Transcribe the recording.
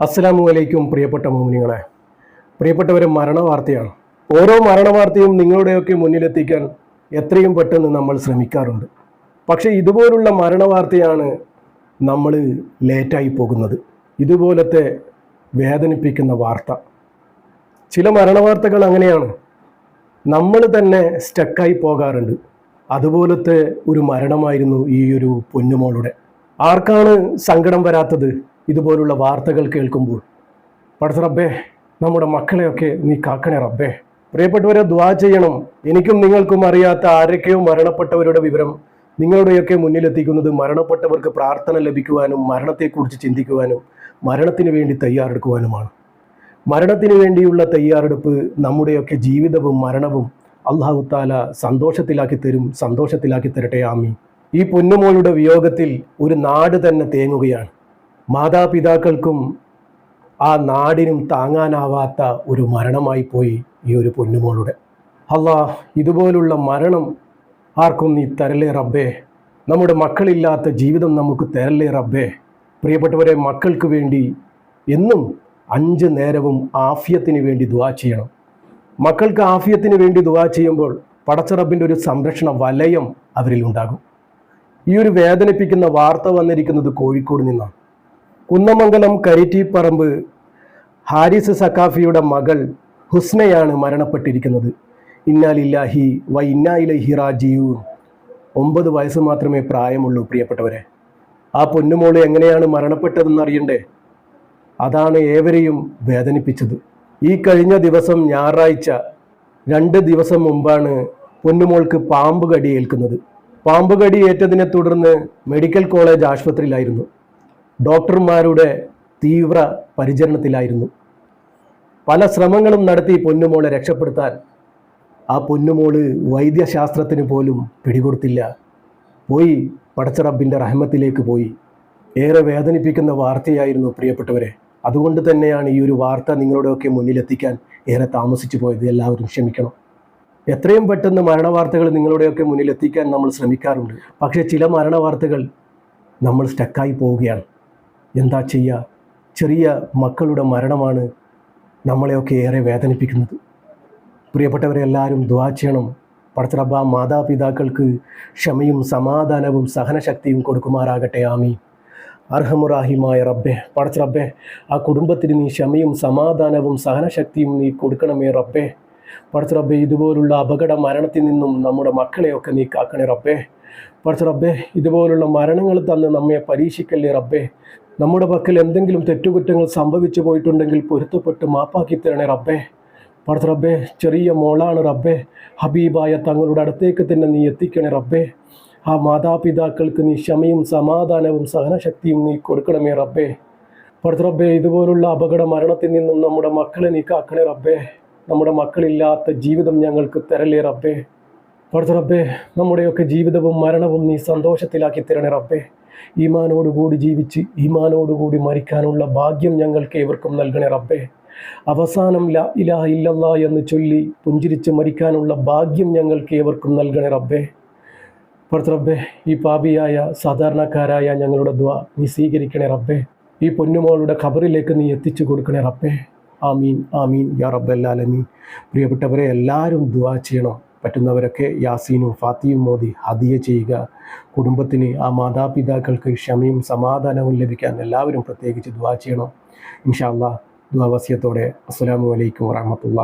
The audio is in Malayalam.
അസ്സലാമു അലൈക്കും പ്രിയപ്പെട്ട മോമിനികളെ പ്രിയപ്പെട്ടവരെ മരണവാർത്തയാണ്. ഓരോ മരണവാർത്തയും നിങ്ങളുടെയൊക്കെ മുന്നിലെത്തിക്കാൻ എത്രയും പെട്ടെന്ന് നമ്മൾ ശ്രമിക്കാറുണ്ട്. പക്ഷേ ഇതുപോലുള്ള മരണവാർത്തയാണ് നമ്മൾ ലേറ്റായി പോകുന്നത്. ഇതുപോലത്തെ വേദനിപ്പിക്കുന്ന വാർത്ത. ചില മരണവാർത്തകൾ അങ്ങനെയാണ്. നമ്മൾ തന്നെ സ്റ്റക്കായി പോകാറുണ്ട്. അതുപോലത്തെ ഒരു മരണമായിരുന്നു ഈ ഒരു പൊന്നുമോളുടെ. ആർക്കാണ് സങ്കടം വരാത്തത്? ഇതുപോലുള്ള വാർത്തകൾ കേൾക്കുമ്പോൾ പഠിച്ച റബ്ബേ നമ്മുടെ മക്കളെയൊക്കെ നീ കാക്കണേ റബ്ബേ. പ്രിയപ്പെട്ടവരെ ദ്വാ ചെയ്യണം. എനിക്കും നിങ്ങൾക്കും അറിയാത്ത ആരൊക്കെയോ മരണപ്പെട്ടവരുടെ വിവരം നിങ്ങളുടെയൊക്കെ മുന്നിലെത്തിക്കുന്നത് മരണപ്പെട്ടവർക്ക് പ്രാർത്ഥന ലഭിക്കുവാനും മരണത്തെക്കുറിച്ച് ചിന്തിക്കുവാനും മരണത്തിന് വേണ്ടി തയ്യാറെടുക്കുവാനുമാണ്. മരണത്തിന് വേണ്ടിയുള്ള തയ്യാറെടുപ്പ് നമ്മുടെയൊക്കെ ജീവിതവും മരണവും അള്ളാഹു താല സന്തോഷത്തിലാക്കി തരും സന്തോഷത്തിലാക്കി തരട്ടെ. ആമി ഈ പൊന്നുമോളുടെ വിയോഗത്തിൽ ഒരു നാട് തന്നെ തേങ്ങുകയാണ്. മാതാപിതാക്കൾക്കും ആ നാടിനും താങ്ങാനാവാത്ത ഒരു മരണമായി പോയി ഈ ഒരു പൊന്നുമോളുടെ. അല്ലാ ഇതുപോലുള്ള മരണം ആർക്കും നീ തരലേ റബ്ബേ? നമ്മുടെ മക്കളില്ലാത്ത ജീവിതം നമുക്ക് തരലേ റബ്ബേ? പ്രിയപ്പെട്ടവരെ മക്കൾക്ക് വേണ്ടി എന്നും അഞ്ച് നേരവും ആഫ്യത്തിന് വേണ്ടി ദുവാ ചെയ്യണം. മക്കൾക്ക് ആഫ്യത്തിന് വേണ്ടി ദുവാ ചെയ്യുമ്പോൾ പടച്ചറബിന്റെ ഒരു സംരക്ഷണ വലയം അവരിൽ ഉണ്ടാകും ഈ ഒരു വേദനിപ്പിക്കുന്ന വാർത്ത വന്നിരിക്കുന്നത് കോഴിക്കോട് നിന്നാണ്. കുന്നമംഗലം കരിറ്റിപ്പറമ്പ് ഹാരിസ് സക്കാഫിയുടെ മകൾ ഹുസ്നയാണ് മരണപ്പെട്ടിരിക്കുന്നത്. ഇന്നാലില്ലാഹി വ ഇന്നായിലഹി റാജിയു ഒമ്പത് വയസ്സ് മാത്രമേ പ്രായമുള്ളൂ പ്രിയപ്പെട്ടവരെ. ആ പൊന്നുമോൾ എങ്ങനെയാണ് മരണപ്പെട്ടതെന്ന് അറിയണ്ടേ? അതാണ് ഏവരെയും വേദനിപ്പിച്ചത്. ഈ കഴിഞ്ഞ ദിവസം ഞായറാഴ്ച രണ്ട് ദിവസം മുമ്പാണ് പൊന്നുമോൾക്ക് പാമ്പ് കടി ഏൽക്കുന്നത്. പാമ്പ് കടി ഏറ്റതിനെ തുടർന്ന് മെഡിക്കൽ കോളേജ് ആശുപത്രിയിലായിരുന്നു. ഡോക്ടർമാരുടെ തീവ്ര പരിചരണത്തിലായിരുന്നു. പല ശ്രമങ്ങളും നടത്തി പൊന്നുമോളെ രക്ഷപ്പെടുത്താൻ ആ പൊന്നുമോൾ വൈദ്യശാസ്ത്രത്തിന് പോലും പിടികൊടുത്തില്ല. പോയി പടച്ചറബിന്റെ റഹ്മത്തിലേക്ക് പോയി. ഏറെ വേദനിപ്പിക്കുന്ന വാർത്തയായിരുന്നു പ്രിയപ്പെട്ടവരെ. അതുകൊണ്ട് തന്നെയാണ് ഈ ഒരു വാർത്ത നിങ്ങളുടെയൊക്കെ മുന്നിലെത്തിക്കാൻ ഏറെ താമസിച്ചു പോയത്. എല്ലാവരും ക്ഷമിക്കണം. എത്രയും പെട്ടെന്ന് മരണവാർത്തകൾ നിങ്ങളുടെയൊക്കെ മുന്നിലെത്തിക്കാൻ നമ്മൾ ശ്രമിക്കാറുണ്ട്. പക്ഷേ ചില മരണവാർത്തകൾ നമ്മൾ സ്റ്റക്കായി പോവുകയാണ്. എന്താ ചെയ്യുക ചെറിയ മക്കളുടെ മരണമാണ് നമ്മളെയൊക്കെ ഏറെ വേദനിപ്പിക്കുന്നത്. പ്രിയപ്പെട്ടവരെ എല്ലാവരും ദ്വാ ചെയ്യണം. പടച്ചറബ മാതാപിതാക്കൾക്ക് ക്ഷമയും സമാധാനവും സഹനശക്തിയും കൊടുക്കുമാറാകട്ടെ. ആമി അർഹമുറാഹിമായ റബ്ബെ പടച്ച റബ്ബെ ആ കുടുംബത്തിന് നീ ക്ഷമയും സമാധാനവും സഹനശക്തിയും നീ കൊടുക്കണമേ റബ്ബെ. പടച്ച റബ്ബെ ഇതുപോലുള്ള അപകട മരണത്തിൽ നിന്നും നമ്മുടെ മക്കളെയൊക്കെ നീ കാക്കണേ റബ്ബെ. പടച്ച റബ്ബെ ഇതുപോലുള്ള മരണങ്ങൾ തന്ന് നമ്മെ പരീക്ഷിക്കല്ലേ റബ്ബെ. നമ്മുടെ പക്കൽ എന്തെങ്കിലും തെറ്റുകുറ്റങ്ങൾ സംഭവിച്ചു പോയിട്ടുണ്ടെങ്കിൽ പൊരുത്തപ്പെട്ട് മാപ്പാക്കി തരണേ റബ്ബെ. പറച്ച് റബ്ബെ ചെറിയ മോളാണ് റബ്ബെ. ഹബീബായ തങ്ങളുടെ അടുത്തേക്ക് തന്നെ നീ എത്തിക്കണേ റബ്ബെ. ആ മാതാപിതാക്കൾക്ക് നീ ക്ഷമയും സമാധാനവും സഹനശക്തിയും നീ കൊടുക്കണമേ റബ്ബേ. പറച്ച് റബ്ബേ ഇതുപോലുള്ള അപകട മരണത്തിൽ നിന്നും നമ്മുടെ മക്കളെ നീ കാക്കണേ റബ്ബേ. നമ്മുടെ മക്കളില്ലാത്ത ജീവിതം ഞങ്ങൾക്ക് തരലേ റബ്ബേ. റബ്ബേ നമ്മുടെയൊക്കെ ജീവിതവും മരണവും നീ സന്തോഷത്തിലാക്കി തരണേ റബ്ബേ. ഈമാനോടുകൂടി ജീവിച്ച് ഈമാനോടുകൂടി മരിക്കാനുള്ള ഭാഗ്യം ഞങ്ങൾക്ക് ഏവർക്കും നൽകണേ റബ്ബേ. അവസാനം ല ഇലാഹ ഇല്ലല്ലാ എന്ന് ചൊല്ലി പുഞ്ചിരിച്ച് മരിക്കാനുള്ള ഭാഗ്യം ഞങ്ങൾക്ക് ഏവർക്കും നൽകണേ റബ്ബേ. പുറത്ത് ഈ പാപിയായ സാധാരണക്കാരായ ഞങ്ങളുടെ ദ്വ നീ സ്വീകരിക്കണേ റബ്ബേ. ഈ പൊന്നുമോളുടെ ഖബറിലേക്ക് നീ എത്തിച്ചു കൊടുക്കണേ റബ്ബേ. ആമീൻ ആമീൻ യാ റബ്ബല്ലാലമീൻ പ്രിയപ്പെട്ടവരെ എല്ലാവരും ദ്വാ ചെയ്യണം. പറ്റുന്നവരൊക്കെ യാസീനും ഫാത്തിയും മോദി ഹദിയ ചെയ്യുക. കുടുംബത്തിന് ആ മാതാപിതാക്കൾക്ക് ക്ഷമയും സമാധാനവും ലഭിക്കാൻ എല്ലാവരും പ്രത്യേകിച്ച് ദ്വാ ചെയ്യണം. ഇൻഷാല്ലാ ദ്വാവസ്യത്തോടെ അസ്സലാമു അലൈക്കും വറഹമത്തുള്ള